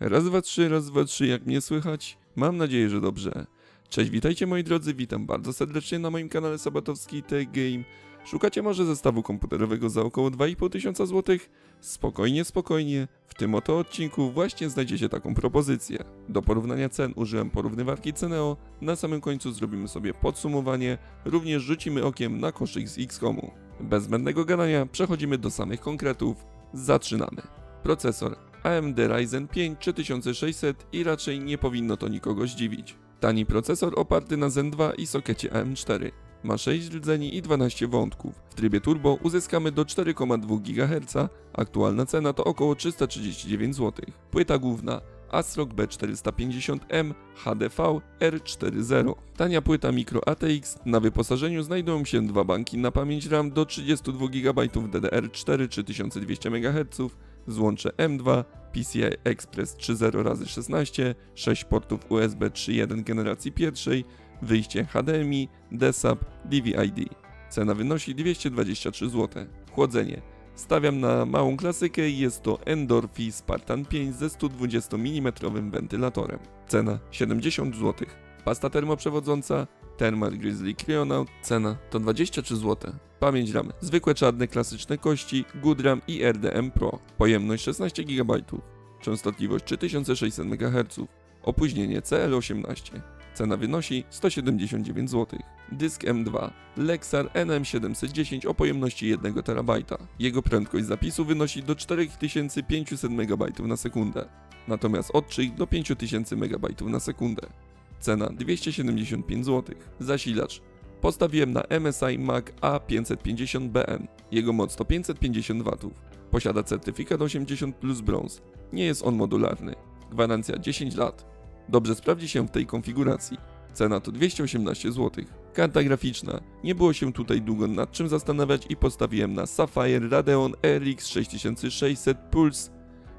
Raz, dwa, trzy, raz, dwa, trzy, jak mnie słychać? Mam nadzieję, że dobrze. Cześć, witajcie moi drodzy, witam bardzo serdecznie na moim kanale Sabatowski Tech Game. Szukacie może zestawu komputerowego za około 2,5 tysiąca złotych? Spokojnie, spokojnie, w tym oto odcinku właśnie znajdziecie taką propozycję. Do porównania cen użyłem porównywarki Ceneo, na samym końcu zrobimy sobie podsumowanie, również rzucimy okiem na koszyk z XCOMu. Bez zbędnego gadania przechodzimy do samych konkretów, zaczynamy. Procesor AMD Ryzen 5 3600 i raczej nie powinno to nikogo zdziwić. Tani procesor oparty na Zen 2 i sokecie AM4. Ma 6 rdzeni i 12 wątków. W trybie turbo uzyskamy do 4,2 GHz, aktualna cena to około 339 zł. Płyta główna ASRock B450M HDV R40. Tania płyta micro ATX. Na wyposażeniu znajdują się dwa banki na pamięć RAM do 32 GB DDR4 3200 MHz, złącze M2, PCI Express 3.0 x 16, 6 portów USB 3.1 generacji pierwszej, wyjście HDMI, DSAP, DVI-D. Cena wynosi 223 zł. Chłodzenie. Stawiam na małą klasykę i jest to Endorphi Spartan 5 ze 120 mm wentylatorem. Cena 70 zł. Pasta termoprzewodząca Thermal Grizzly Cryonaut. Cena to 23 zł. Pamięć RAM. Zwykłe czarne klasyczne kości, Good RAM i RDM Pro. Pojemność 16 GB. Częstotliwość 3600 MHz. Opóźnienie CL18. Cena wynosi 179 zł. Dysk M2 Lexar NM710 o pojemności 1 TB. Jego prędkość zapisu wynosi do 4500 MB na sekundę, natomiast odczyt do 5000 MB na sekundę. Cena 275 zł. Zasilacz Postawiłem na MSI Mac A550BN. Jego moc to 550 W. Posiada certyfikat 80 plus brąz. Nie jest on modularny. Gwarancja 10 lat. Dobrze sprawdzi się w tej konfiguracji. Cena to 218 zł. Karta graficzna. Nie było się tutaj długo nad czym zastanawiać i postawiłem na Sapphire Radeon RX 6600 Pulse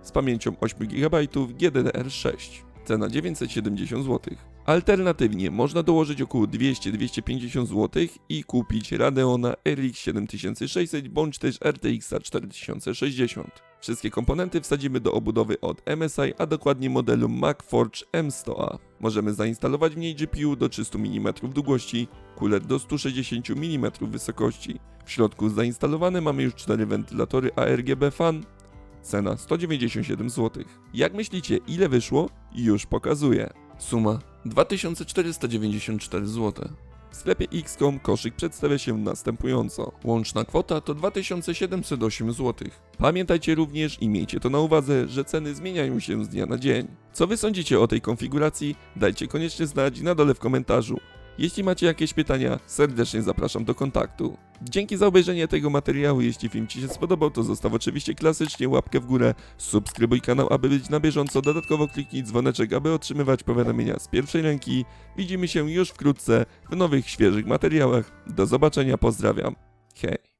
z pamięcią 8 GB GDDR6. Cena 970 zł. Alternatywnie można dołożyć około 200-250 zł i kupić Radeona RX 7600 bądź też RTX 4060. Wszystkie komponenty wsadzimy do obudowy od MSI, a dokładnie modelu MacForge M100A. Możemy zainstalować w niej GPU do 300 mm długości, cooler do 160 mm wysokości. W środku zainstalowany mamy już 4 wentylatory ARGB fan. Cena 197 zł. Jak myślicie, ile wyszło? Już pokazuję. Suma 2494 zł. W sklepie XCOM koszyk przedstawia się następująco. Łączna kwota to 2708 zł. Pamiętajcie również i miejcie to na uwadze, że ceny zmieniają się z dnia na dzień. Co wy sądzicie o tej konfiguracji? Dajcie koniecznie znać na dole w komentarzu. Jeśli macie jakieś pytania, serdecznie zapraszam do kontaktu. Dzięki za obejrzenie tego materiału. Jeśli film Ci się spodobał, to zostaw oczywiście klasycznie łapkę w górę, subskrybuj kanał, aby być na bieżąco, dodatkowo kliknij dzwoneczek, aby otrzymywać powiadomienia z pierwszej ręki. Widzimy się już wkrótce w nowych, świeżych materiałach. Do zobaczenia, pozdrawiam. Hej.